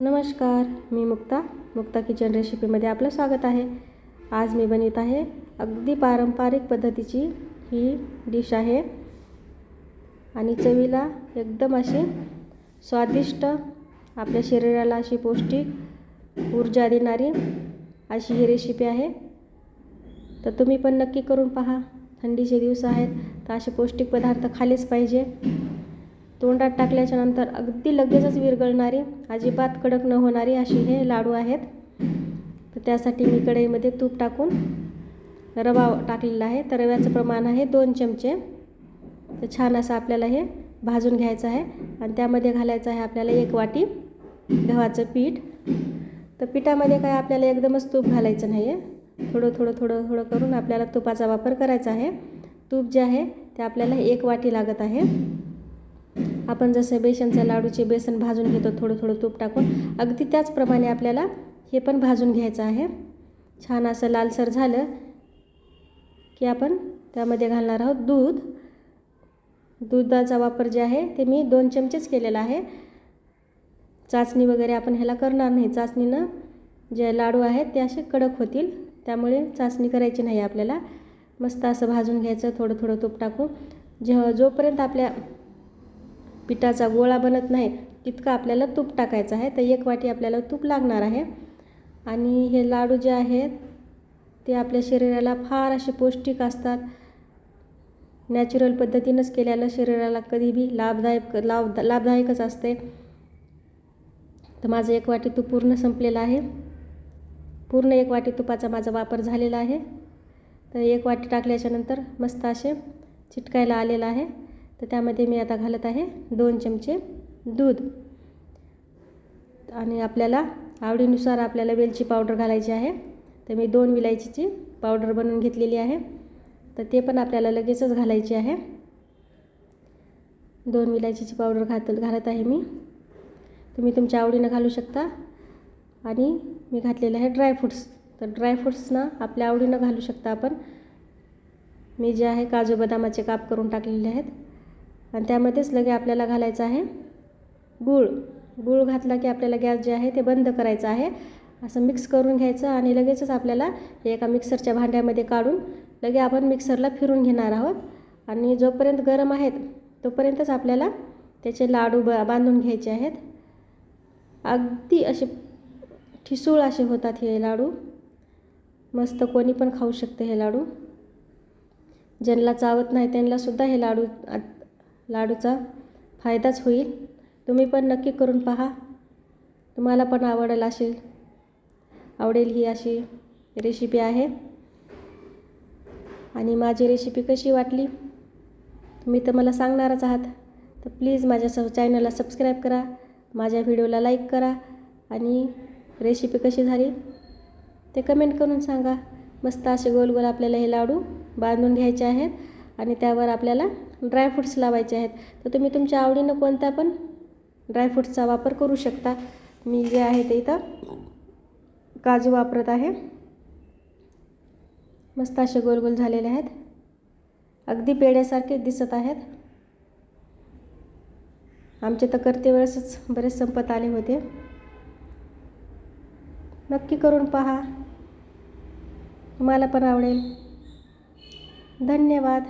नमस्कार मी मुक्ता. मुक्ता किचन रेसिपीमध्ये आपलं स्वागत आहे. आज मी बनवित आहे अगदी पारंपरिक पद्धतीची ही डिश आहे. आणि चवीला एकदम अशी स्वादिष्ट आपल्या शरीराला अशी पौष्टिक ऊर्जा देणारी अशी ही रेसिपी आहे. तर तुम्ही पण नक्की करून पहा. थंडीचे दिवस आहेत तर असे पौष्टिक पदार्थ खाल्लेच पाहिजे. तोंडात टाकल्याच्या नंतर अगदी लगेचच विरघळणारी अजिबात कडक न होणारी अशी हे लाडू आहेत. तर त्यासाठी मी कढईमध्ये तूप टाकून रवा टाकलेला आहे. तर रव्याचं प्रमाण आहे दोन चमचे. तर छान असं आपल्याला हे भाजून घ्यायचं आहे. आणि त्यामध्ये घालायचं आहे आपल्याला एक वाटी गव्हाचं पीठ. तर पिठामध्ये काय आपल्याला एकदमच तूप घालायचं नाही आहे थोडं थोडं थोडं थोडं करून आपल्याला तुपाचा वापर करायचा आहे. तूप जे आहे ते आपल्याला एक वाटी लागत आहे. आपण जसं बेसनच्या लाडूचे बेसन भाजून घेतो थोडं थोडं तूप टाकून. अगदी त्याचप्रमाणे आपल्याला हे पण भाजून घ्यायचं आहे. छान असं लालसर झालं की आपण त्यामध्ये घालणार आहोत दूध. दुधाचा वापर जे आहे ते मी दोन चमचेच केलेला आहे. चाचणी वगैरे आपण ह्याला करणार नाही. चाचणीनं जे लाडू आहेत ते असे कडक होतील त्यामुळे चाचणी करायची नाही आपल्याला. मस्त असं भाजून घ्यायचं थोडं थोडं तूप टाकून. जेव्हा जोपर्यंत आपल्या पिठाचा गोळा बनत नाही तितकं आपल्याला तूप टाकायचं आहे. तर एक वाटी आपल्याला तूप लागणार आहे. आणि हे लाडू जे आहेत ते आपल्या शरीराला फार असे पौष्टिक असतात. नॅचरल पद्धतीनंच केल्यानं शरीराला कधीबी लाभदायक लाभ लाभदायकच असते. तर माझं एक वाटी तूप पूर्ण संपलेलं आहे. पूर्ण एक वाटी तुपाचा माझा वापर झालेला आहे. तर एक वाटी टाकल्याच्यानंतर मस्त असे चिटकायला आलेलं आहे. तर त्यामध्ये मी आता घालत आहे दोन चमचे दूध. आणि आपल्याला आवडीनुसार आपल्याला वेलची पावडर घालायची आहे. तर मी दोन विलायचीची पावडर बनवून घेतलेली आहे. तर ते पण आपल्याला लगेचच घालायची आहे. दोन विलायचीची पावडर घात घालत आहे मी. तुम्ही तुमच्या आवडीनं घालू शकता. आणि मी घातलेलं आहे ड्रायफ्रूट्स तर ड्रायफ्रूट्सना आपल्या आवडीनं घालू शकता आपण. मी जे आहे काजू बदामाचे काप करून टाकलेले आहेत. आणि त्यामध्येच लगे आपल्याला घालायचं आहे गूळ. गूळ घातला की आपल्याला गॅस जे आहे ते बंद करायचं आहे. असं मिक्स करून घ्यायचं आणि लगेचच आपल्याला हे एका मिक्सरच्या भांड्यामध्ये काढून लगे आपण मिक्सरला फिरून घेणार आहोत. आणि जोपर्यंत गरम आहेत तोपर्यंतच आपल्याला त्याचे लाडू ब बांधून घ्यायचे आहेत. अगदी असे ठिसूळ असे होतात हे लाडू. मस्त कोणी पण खाऊ शकते हे लाडू. ज्यांना चावत नाही त्यांनासुद्धा हे लाडू लाडूचा फायदाच होईल. तुम्ही पण नक्की करून पहा. तुम्हाला पण आवडेल अशी आवडेल ही अशी रेसिपी आहे. आणि माझी रेसिपी कशी वाटली? तुम्ही तर मला सांगणारच आहात. तर प्लीज माझ्या स चॅनलला सबस्क्राईब करा. माझ्या व्हिडिओला लाईक करा. आणि रेसिपी कशी झाली? ते कमेंट करून सांगा. मस्त असे गोल गोल आपल्याला हे लाडू बांधून घ्यायचे आहेत. आणि त्यावर आपल्याला ड्रायफ्रूट्स लावायचे आहेत. तर तुम्ही तुमच्या आवडीनं कोणता पण ड्रायफ्रूट्सचा वापर करू शकता. मी जे आहे ते इथं काजू वापरत आहे. मस्त असे गोल गोल झालेले आहेत. अगदी पेड्यासारखे दिसत आहेत. आमचे तर करते वेळेसच बरेच संपत आले होते. नक्की करून पहा. तुम्हाला पण आवडेल. धन्यवाद.